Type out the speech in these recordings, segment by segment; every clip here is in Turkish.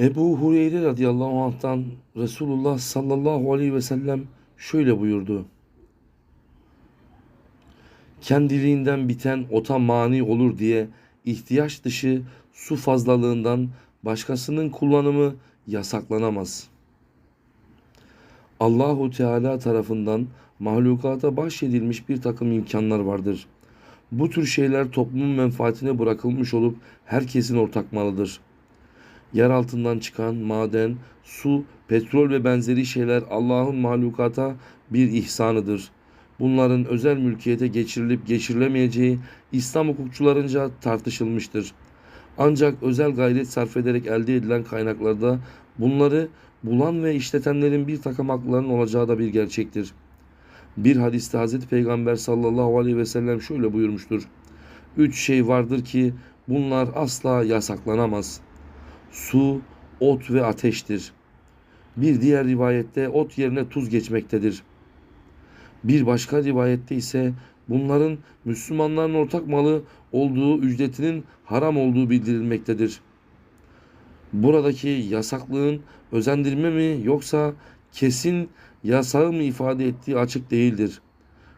Ebu Hureyre radıyallahu anh'tan Resulullah sallallahu aleyhi ve sellem şöyle buyurdu. Kendiliğinden biten ota mani olur diye ihtiyaç dışı su fazlalığından başkasının kullanımı yasaklanamaz. Allahu Teala tarafından mahlukata bahşedilmiş bir takım imkanlar vardır. Bu tür şeyler toplumun menfaatine bırakılmış olup herkesin ortak malıdır. Yer altından çıkan maden, su, petrol ve benzeri şeyler Allah'ın mahlukata bir ihsanıdır. Bunların özel mülkiyete geçirilip geçirilemeyeceği İslam hukukçularınca tartışılmıştır. Ancak özel gayret sarf ederek elde edilen kaynaklarda bunları bulan ve işletenlerin bir takım haklarının olacağı da bir gerçektir. Bir hadiste Hazreti Peygamber sallallahu aleyhi ve sellem şöyle buyurmuştur. Üç şey vardır ki bunlar asla yasaklanamaz. Su, ot ve ateştir. Bir diğer rivayette ot yerine tuz geçmektedir. Bir başka rivayette ise bunların Müslümanların ortak malı olduğu ücretinin haram olduğu bildirilmektedir. Buradaki yasaklığın özendirme mi yoksa kesin yasağı mı ifade ettiği açık değildir.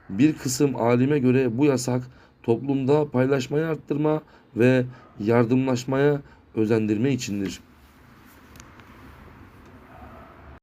Bir kısım alime göre bu yasak toplumda paylaşmayı arttırma ve yardımlaşmaya özendirme içindir.